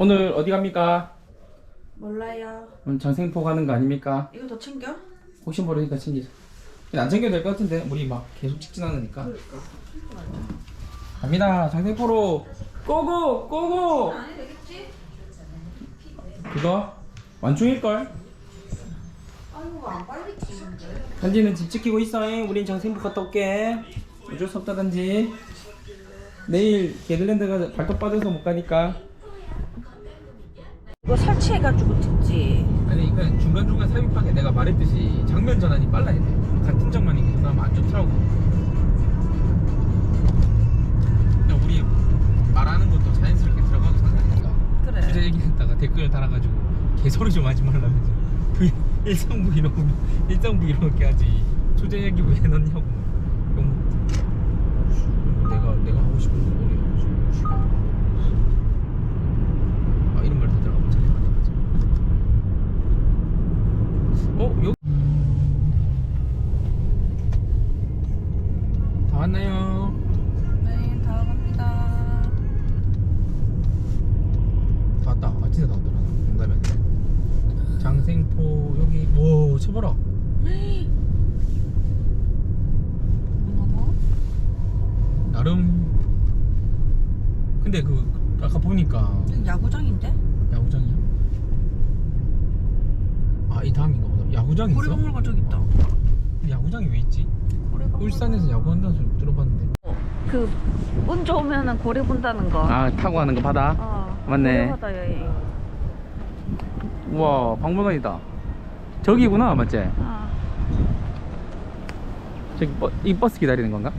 오늘 어디 갑니까? 몰라요. 오늘 장생포 가는 거 아닙니까? 이거 더 챙겨? 혹시 모르니까 챙기자. 안 챙겨도 될 것 같은데 우리 막 계속 찍진 않으니까. 갑니다. 장생포로 고고 고고. 아니 되겠지? 그거 완충일 걸. 아이고 안 빨리 끼는데. 단지는 집 지키고 있어. 잉. 우린 장생포 갔다 올게. 어쩔 수 없다 단지. 내일 게들랜드가 발톱 빠져서 못 가니까. 이거 설치해가지고 듣지. 아니 그러니까 중간중간 삽입하게 내가 말했듯이 장면 전환이 빨라야 돼. 같은 장면이 계속 나오면 안 좋더라고. 그냥 우리 말하는 것도 자연스럽게 들어가도 상관없다. 그래. 주제 얘기했다가 댓글 달아가지고 개소리 좀 하지 말라면서. 그 일상부 이러면 일상부 이렇게 하지 주제 얘기 왜 넣냐고. 내가 내가 하고 싶은 거 뭐냐 아 이런 말도 들어가면 잘 맞다 맞아 어? 여기 다 왔나요? 네, 다 갑니다. 다 왔다 아 진짜 다 왔더라 농담이 아니라 장생포 여기 와 쳐봐라. 나름 근데 그 아까 보니까 야구장인데? 야구장이야? 아 이 다음인가 야구장이 있어? 고래박물관 저기 있다. 야구장이 왜 있지? 고래박물관. 울산에서 야구한다는 소리 들어봤는데 그 운 좋으면은 고래 본다는 거. 아 타고 가는 거 바다? 어. 맞네. 고래바다 여행. 우와 박물관이다 저기구나 맞지? 어. 저기 버, 이 버스 기다리는 건가?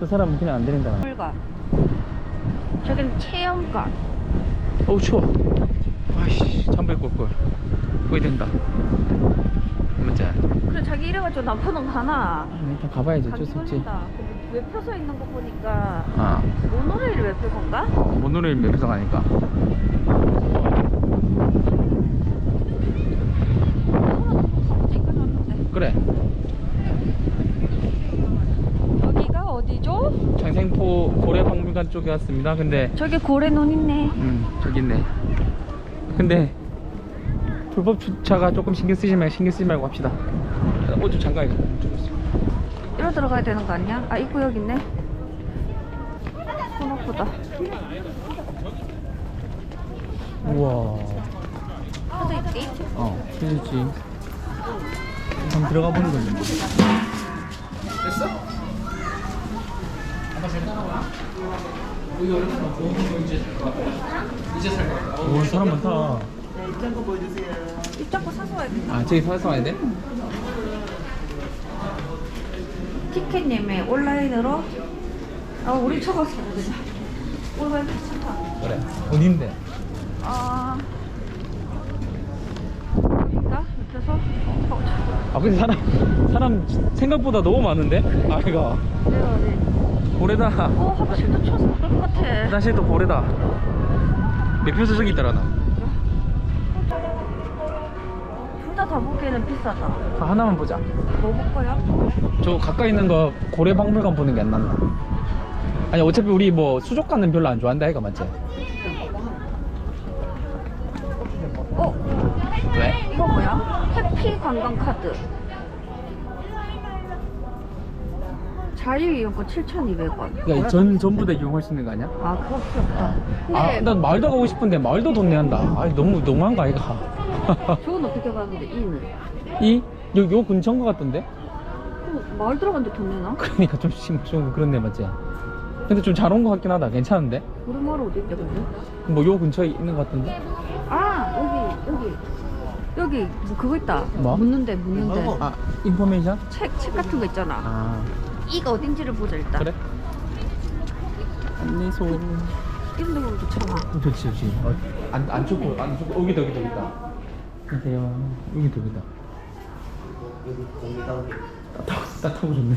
저 사람은 그냥 안 되는다 박물관. 저긴 체험관. 어우 추워 아이씨 입고 올걸 거의 된다 맞지? 그래 자기 이래가지고 남편은 가나. 일단 가봐야지 어쩔 수 없지 왜 펴서 있는 거 보니까 아 모노레일 왜 펴선가? 모노레일 맵에서 가니까 그래 여기가 어디죠? 장생포 고래박물관 쪽에 왔습니다 근데 저기 고래눈 있네. 음 저기 있네 근데 불법 주차가 조금 신경 쓰지 말고 신경 쓰지 말고 합시다 옷좀 잠가야겠다 이로 들어가야 되는 거 아니야? 아 입구 여기 있네. 손 아프다. 우와 카드 있지? 어 그렇지 한번 들어가 보는 거지 됐어? 아빠 잘 어렵다 이제 이제 살 거야 오 사람 많다 입장권 사서 와야겠다. 아 저기 사서 와야 돼? 티켓 예매 온라인으로. 아 우리 사야 되자. 온라인 괜찮다. 그래 어딘데? 아 옆에서 어. 아 근데 사람 사람 생각보다 너무 많은데? 아이가 네 어디? 고래다 어 화장실도 쳐서 그럴 것 같아. 화장실 또 고래다 매표소 저기 있더라 나 둘 다 다 보기에는 비싸다. 아, 하나만 보자 뭐볼 거야? 저 가까이 있는 거 고래 박물관 보는 게 안 낫나? 아니 어차피 우리 뭐 수족관은 별로 안 좋아한다 이거 맞지? 어 왜? 이거 뭐야? 해피 관광 카드. 자유 이용권 7,200원. 그러니까 전 전부 다 이용할 수 있는 거 아니야? 아 그거 필요 없다. 근데 아, 난 말도 가고 싶은데 말도 돈 내한다. 아, 너무 너무한 거 아이가? 저건 어떻게 봤는데 이는? 이? 요, 요 근처인 거 같던데? 그럼 마을 들어갔는데 돈 내나? 그러니까 좀, 심- 좀 그렇네, 맞지? 근데 좀 잘 온 거 같긴 하다. 괜찮은데? 우리 마을 어디 있대 근데? 뭐 요 근처에 있는 거 같던데? 아 여기 여기 여기 뭐 그거 있다. 뭐? 묻는데 묻는데. 아, 인포메이션? 책, 책 같은 거 있잖아. 아, 이가 어딘지를 보자 일단. 그래? 안내소. 이런 데 보면 좋잖아. 어, 좋지, 좋지. 어, 안, 안 춥고, 안 춥고. 여기다, 여기다, 여기다. 안녕하세요. 여기다, 여기다. 따뜻하고, 따뜻하고 좋네.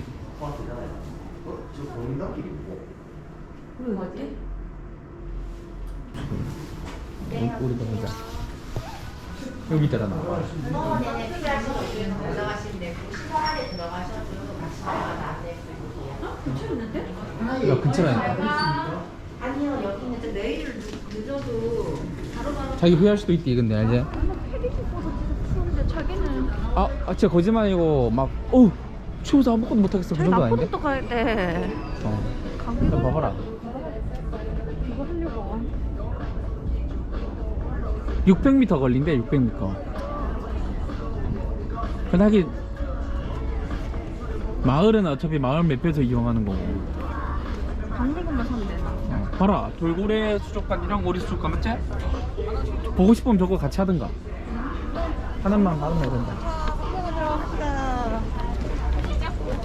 우리 어디? 우리- 우리도 보자. 여기 있더라, 나. 괜찮은데? 야 근처라니까. 아니요 여기는 이제 내일 늦- 늦어도 바로바로 자기 후회할 수도 있지 근데 알지? 패딩 추운데 자기는 아, 아 진짜 거짓말이고 막 어우 추워서 아무것도 못하겠어. 그 자기 정도 아닌데? 나포도 갈때 어 감기 야, 봐봐라. 이거 하려고. 600m 걸린대 600m 근데 하긴 마을은 어차피 마을 매표에서 이용하는 거고 감기금만 사면 되나? 어, 봐라 돌고래 수족관이랑 오리 수족관 맞지? 보고 싶으면 저거 같이 하든가 하나만 받으면 된다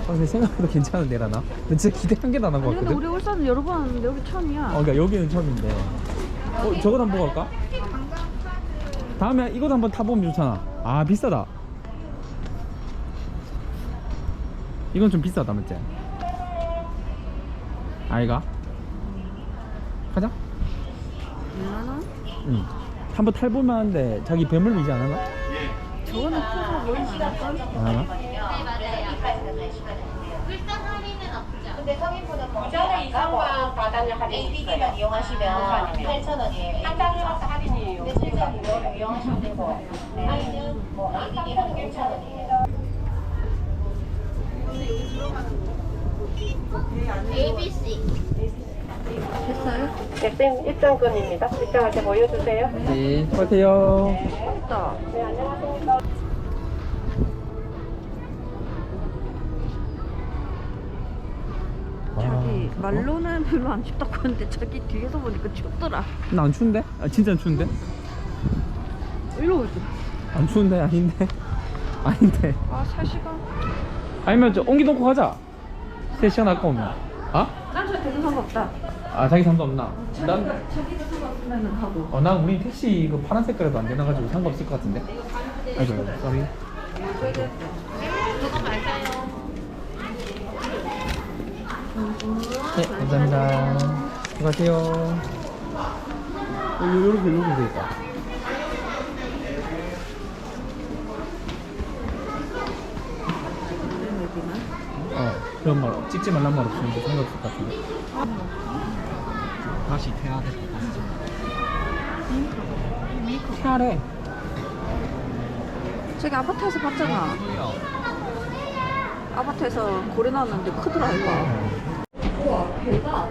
아, 근데 생각보다 괜찮은데 라나? 근데 진짜 기대 한 개도 안 하고 아니 근데 우리? 울산은 여러 번 왔는데 여기 처음이야 어, 그러니까 여기는 처음인데 어 저거 한번 보고 갈까? 다음에 이것도 한번 타보면 좋잖아 아 비싸다 이건 좀 비싸다 맞지? 아이가? 가자 2만원? 응 한번 탈보면 하는데 자기 배물 이지 않았나? 저거는 모르면 안 할걸? 안 하나? 근데 이상과 이용하시면 8,000원이에요. 한 달에 와서 할인이에요. 근데 실제 무료로 이용하시면 되고 아이는 뭐 APD 하는 5,000원이에요. 됐어요? 네, 입장권입니다. 입장할 때 보여주세요. 네 수고하세요 됐다 네, 안녕하십니까. 자기 말로는 별로 안 춥다고 하는데 자기 뒤에서 보니까 춥더라 나 안 추운데? 아 진짜 안 추운데? 일로 오지 안 추운데 아닌데? 아닌데 아 3시간 아니면 저 옹기 놓고 가자. 3시간 아까우면. 아? 난저 대도 상관없다. 아 자기 상관 없나? 난, 자기가 자기가 상관없으면 하고. 어, 난 우리 택시 그 파란 색깔에도 안 되나가지고 상관없을 것 같은데. 아이고 쏘리 네 감사합니다. 수고하세요. 어, 요- 요렇게 요렇게 되겠다 그런 말 찍지 말란 말 없으면 상관없을 것 같은데. 다시 태야 될 것 같아 태하래 저기 아파트에서 봤잖아. 아파트에서 고래 나왔는데 크더라 이거. 우와 배가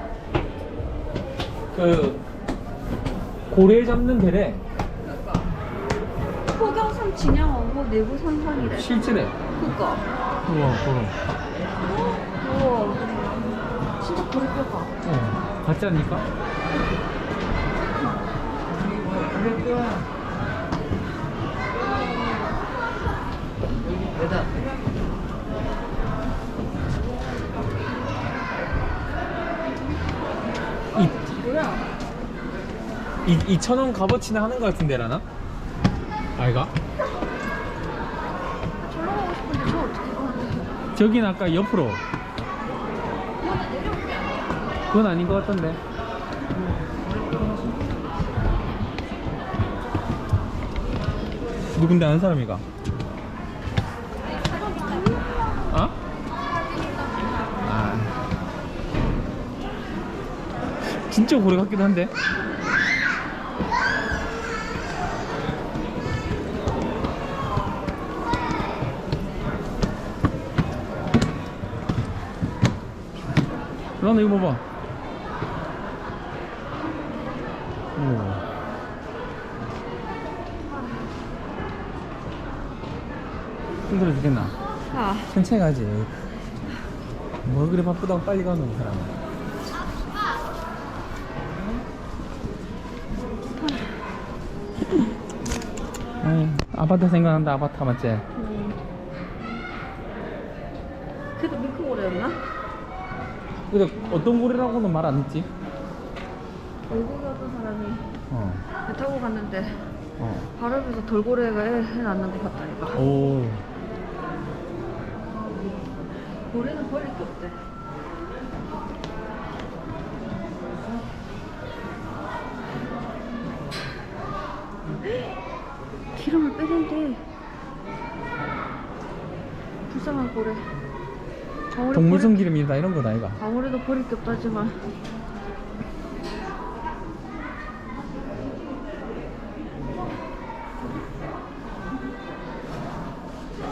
그 고래 잡는 배래. 포경산 진양 원고 내부 산산이래. 실제래. 그니까. 우와 그럼 어 같지 않니까? 이 뭐야 이, 2,000원 값어치나 하는 것 같은데 라나? 아이가? 절로 가고 싶은데 저 어떻게 가는데 저긴 아까 옆으로 그건 아닌 것 같던데 누군데 아는 사람이가? 어? 아 진짜 고래 같기도 한데 라나 이거 봐봐 힘들어 죽겠나? 아 천천히 가지 뭐 그래 바쁘다고 빨리 가는 사람 아이, 아바타 생각난다 아바타 맞지? 음. 그래도 밀크 고래였나? 근데 어떤 고래라고는 말 안 했지? 외국에 어떤 사람이 어. 배 타고 갔는데 어. 바로 옆에서 돌고래가 애, 애 낳는 거 봤다니까 오. 고래는 버릴 게 없대 기름을 빼낸대 불쌍한 고래 동물성 기름이다 이런 거다 이가. 버릴, 아무래도 버릴 게 없다지만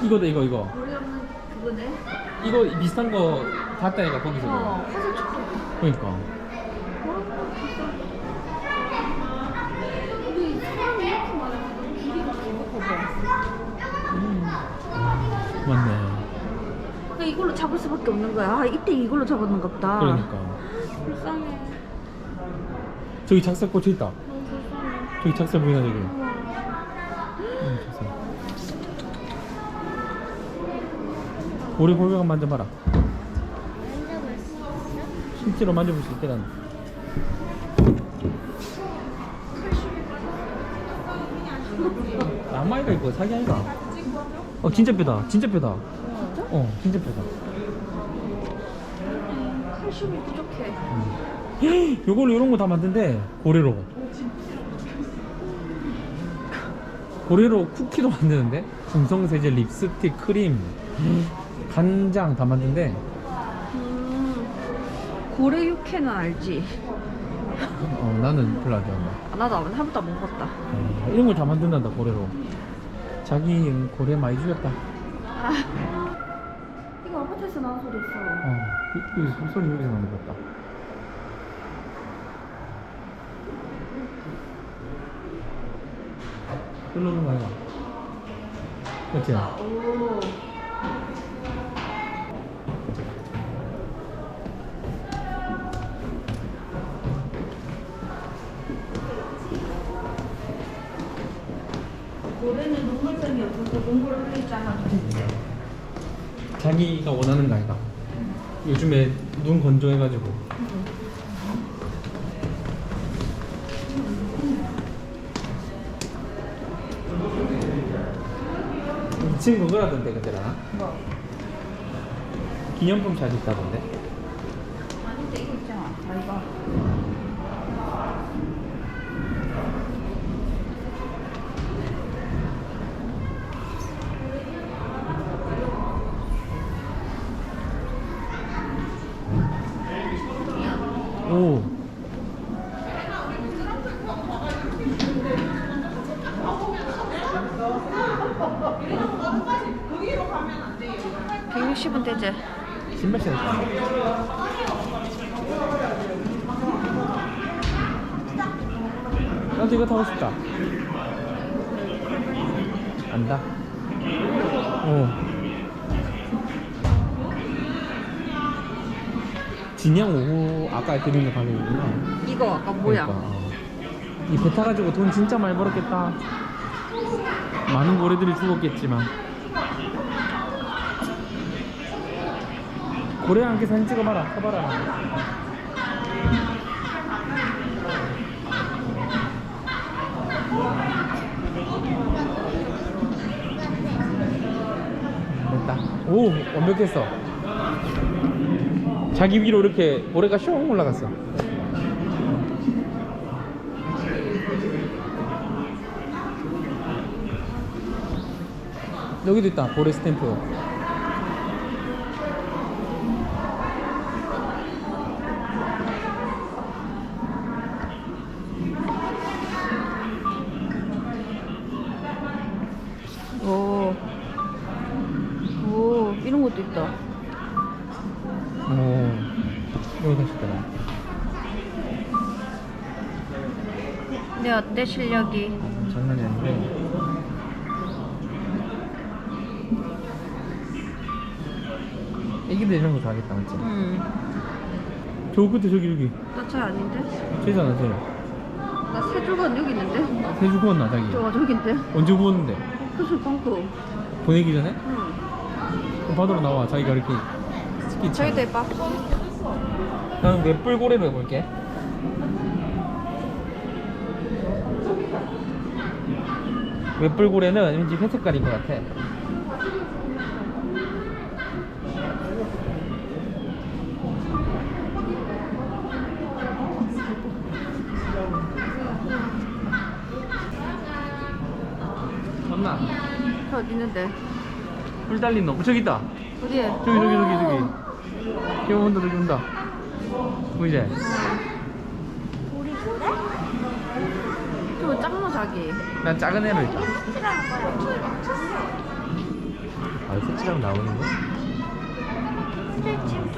이거다 이거 이거. 이거 비슷한 거 봤다 이가 거기서. 어 화살 축구 그러니까. 우리 사람이 이렇게 많아서 길이가 길고 봐봐 맞네. 그러니까 이걸로 잡을 수밖에 없는 거야 아 이때 이걸로 잡았는 것다 그러니까. 불쌍해 저기 작살 꽂혀 있다. 너무 불쌍해 저기 작살 보이나 저기. 우리 골뱅이 만져봐라. 실제로 만져볼 수 있대란. 양말이가 이거. 사기 아이가? 어 진짜 뼈다. 진짜 뼈다. 어 진짜 뼈다. 칼슘이 부족해. 요걸로 이런 거 다 만든대. 고래로. 고래로 쿠키도 만드는데? 중성세제 립스틱 크림 간장 다 만든대 음, 고래 육회는 알지? 어 나는 별로 안 좋아한다. 아, 나도 한 번도 안 먹어봤다. 어, 이런 걸 다 만든단다 고래로. 자기 고래 많이 죽였다. 아. 이거 아파트에서 나온 소리 있어. 어 이, 이 소리 여기서 나는 것 같다. 끌러오는 거 아이가 그치? 오. 눈물점이 없어서 눈물을 흘리잖아. 자기가 원하는 거 아이가 요즘에 눈 건조해가지고 이 친구 그러던데 그때랑 뭐? 기념품 잘 있다던데 이거 있잖아. 아 이거. 오 백 160원 되지? 신발 신었다 나도 이거 타고 싶다 안다 어 진양 오후 아까 드린 거 가격이구나 이거 아까 뭐야? 그러니까, 어. 이배 타가지고 돈 진짜 많이 벌었겠다 많은 고래들이 죽었겠지만. 고래 함께 사진 찍어봐라 쳐봐라. 됐다. 오 완벽했어. 자기 위로 이렇게 고래가 슝 올라갔어 여기도 있다 고래 스탬프 오. 오, 이런 것도 있다. 오 여기 다시 있더라 근데 어때 실력이? 장난이 아닌데 애기들 이런 거 좋아하겠다 맞지? 응. 저 끝에 저기 저기 나차 아닌데? 쟤잖아 쟤 나세 줄간 여기 있는데? 세주 구웠나 자기 저가 저긴데? 언제 구웠는데? 그술 빵꾸. 보내기 전에? 응. 그럼 바다로 나와 자기가 이렇게 스키 차 저기도 해봐. 나는 웹불고래로 해볼게 웹불고래는 왠지 회색깔인 것 같아 맞나? 저 어디 있는데? 뿔 달린 놈 저기 있다 어디에? 저기 저기 저기 저기 어. 저기 온다 저기 온다 보이지? 우리 그래? 저 짱로 자기. 난 작은 애로 있다 아 색치랑 나오는 거야?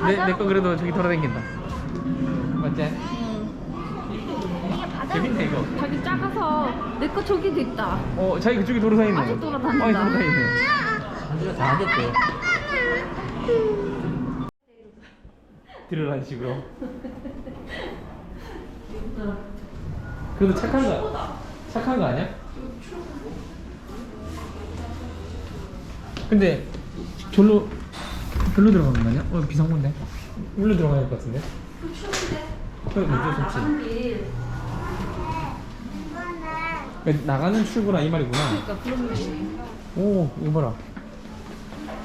내, 내 거 그래도 저기 돌아다닌다 맞지? 재밌네 이거 자기 작아서 내 거 저기도 있다. 어 자기 그쪽에 돌아다니네 아직 돌아다닌다. 아직 돌아다니네 한지가 다 하겠대. 들으라는 식으로 그래도 착한 거 착한 거 아니야? 근데 절로 절로 들어가는 거 아니야? 어 비상구인데 물로 들어가야 될 것 같은데 그래 어쩔 수 없지 왜 나가는 출구라 이 말이구나. 그러니까 그런 거지. 오 이거 봐라.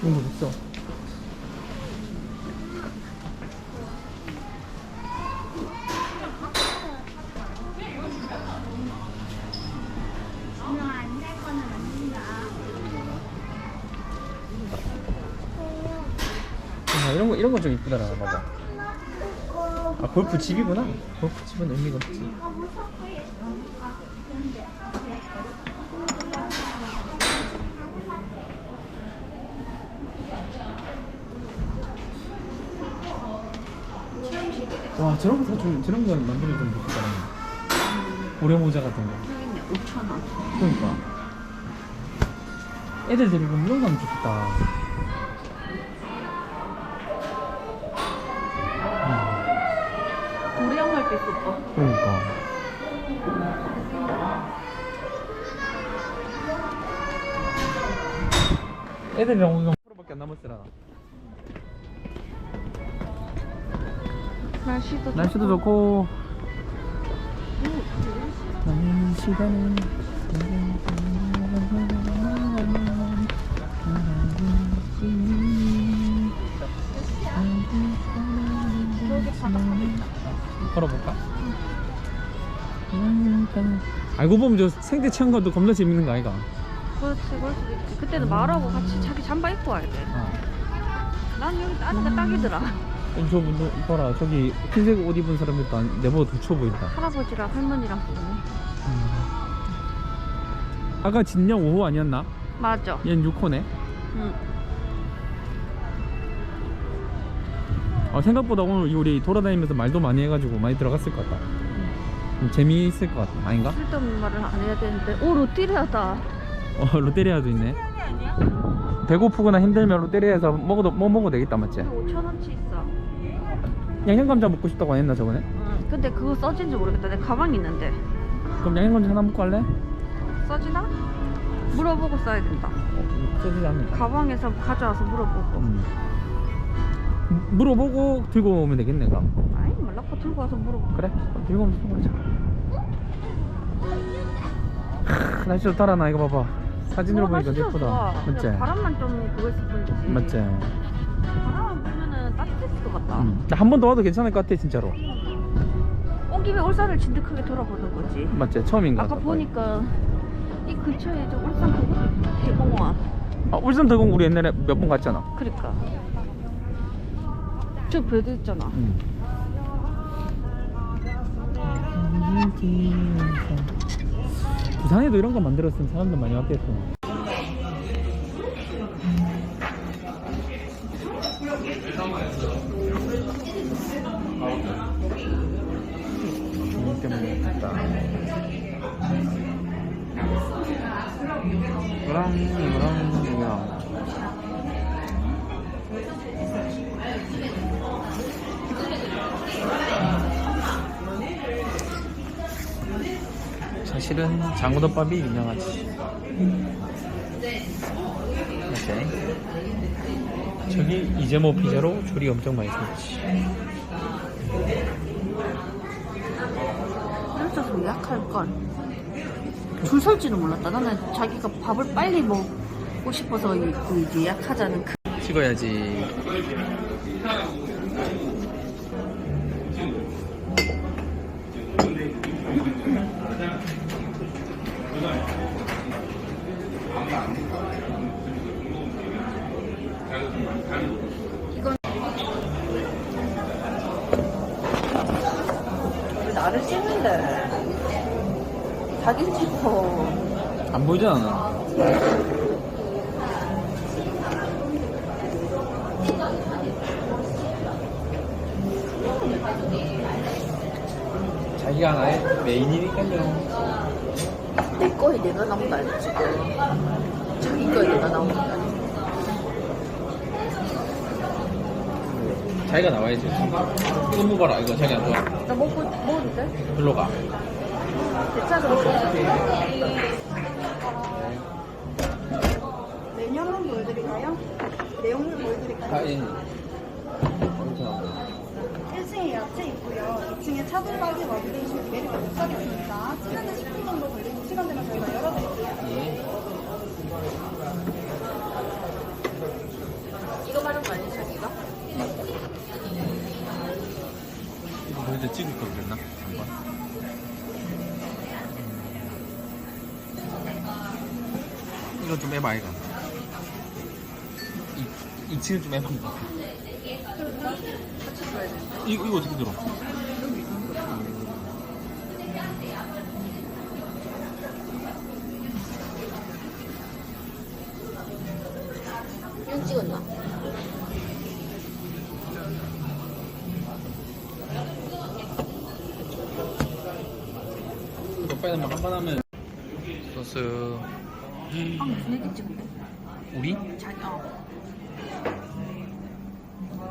이거 뭐 있어? 아, 이런 거 이런 거 좀 이쁘더라 봐봐. 아 골프 집이구나. 골프 집은 의미가 없지 와 저런 거 사주면 저런 거 만들어주면 좋겠다. 고래 모자 같은 거. 여기네 5천 원. 그러니까. 애들 데리고 이런 거 하면 좋겠다. 음, 우리 양말도 있었어. 그러니까. 애들이랑 하 날씨도 좋고 많은 시간을 걸어볼까? 알고 보면 저 생태 체험관도 겁나 재밌는 거 아이가? 그렇지 그럴 수도 있지. 그때는 말하고 같이 자기 잠바 입고 와야 돼. 어. 난 여기 따니까 딱이더라. 저 뭐, 봐라 저기 흰색 옷 입은 사람들도 안- 내보다 더 추워 보인다 할아버지랑 할머니랑 보네. 아까 진영 5호 아니었나? 맞아. 얘는 6호네 응. 아, 생각보다 오늘 우리 돌아다니면서 말도 많이 해가지고 많이 들어갔을 것 같다 좀 재미있을 것 같아 아닌가? 쓸데없는 말을 안 해야 되는데. 오 롯데리아다. 어 롯데리아도 있네 배고프거나 힘들면 롯데리아에서 먹어도 뭐 먹어도 되겠다 맞지? 5천 원치 있어. 양념감자 먹고 싶다고 안 했나 저번에? 응. 근데 그거 써진지 모르겠다. 내 가방 있는데. 그럼 양념감자 하나 먹고 할래? 써지나? 물어보고 써야 된다. 어, 써지지 않는다 가방에서 가져와서 물어보고. 음. 물어보고 들고 오면 되겠네 그럼 아이 말라고 들고 와서 물어보고. 그래? 들고 오면 들고 오자 크, 날씨 좋다라 나 이거 봐봐 사진으로 어, 보니까 예쁘다. 맞지? 바람만 좀 그거 있을 뿐이지. 맞지? 바람 같다. 음. 한번 더 와도 괜찮을 것 같아 진짜로 온 김에 울산을 진득하게 돌아보는 거지. 맞지? 처음인 것 아까 보니까 이 근처에 저 울산 그거 대공원. 아, 울산 대공 우리 옛날에 몇 번 갔잖아 그러니까. 저 배도 있잖아. 음. 부산에도 이런 거 만들었으면 사람들 많이 왔겠어 음, 이거랑 이거랑 이거랑 사실은 장어덮밥이 유명하지. 맞지? 저기 이재모 피자로 줄이 엄청 많이 섰지. 진짜 좀 약할 걸. 줄 설지는 몰랐다. 나는 자기가 밥을 빨리 먹고 싶어서 이- 그 이제 약하자는 그. 찍어야지. 이건 나를 찍는데. 사진 찍고. 안 보이잖아. 자기가 하나의 메인이니까요. 내 거에 내가 나온다, 지금. 자기 거에 내가 나온다. 자기가 나와야지. 이거 먹어라. 이거 자기 안 좋아. 나 먹고, 먹어도 돼? 글로 가. 괜찮아. 메뉴 한번 보여드릴까요? 내용물 보여드릴까요? 하인. 1층에 야채 있고요. 2층에 차돌박이 와비데이션 메뉴가 도착했습니다. 시간은 10분 정도 걸리고 시간 되면 저희가 열어드릴게요. 이거 말한 거 아니야, 자기가? 이거 먼저 찍을 걸 그랬나? 한번. 이거 좀 해봐, 이거. 이, 2층을 좀 해봐, 이거. 이거, 이거 어떻게 들어? 이건 찍었나? 이거 빨리 한번 하면. 소스. 아, 무슨 얘기 찍은데? 우리? 자기, 어.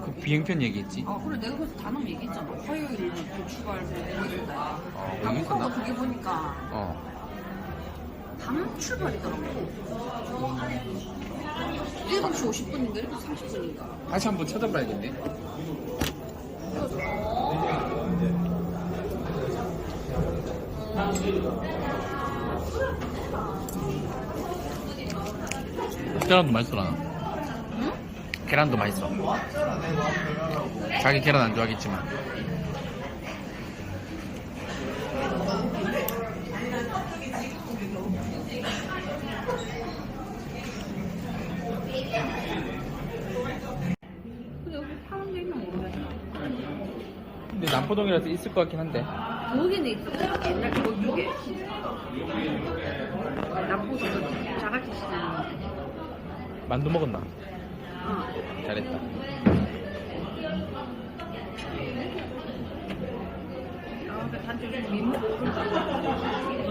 그 비행편 얘기했지? 아, 그래, 내가 그래서 단어 얘기했잖아. 화요일 그 출발 보니까. 어, 아, 얘기했었나? 한국하고 두개 보니까 어. 밤 출발이더라고. 7시 50분인가 7시 30분인가. 다시 한번 찾아봐야겠네. 계란도 맛있어, 나. 계란도 맛있어. 자기 계란 안 좋아하겠지만. 근데 남포동이라서 있을 것 같긴 한데. 거기는 있었어. 옛날 그쪽에. 남포도 자갈치 시장. 만두 먹었나? 어. 잘했다.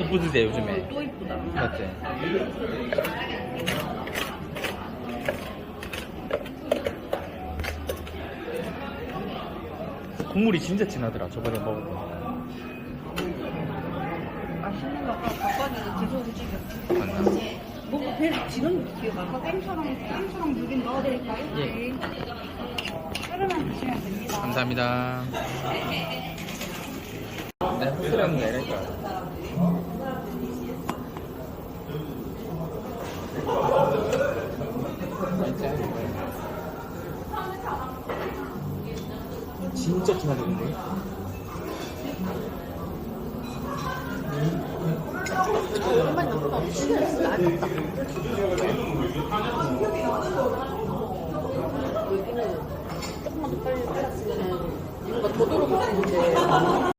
이쁘드세 요즘에. 또 이쁘다. 맞지? 국물이 진짜 진하더라 저번에 거 맛있는 거 아까 바꿔주는 제소를 찍어. 맞나? 지는 기억 아까 땡처럼 땡처럼 물긴 넣어드릴까요? 예. 네. 끓으면 드시면 됩니다. 감사합니다 내 호스라는 게 이럴까 진짜 진하던데? 정 말 너무 시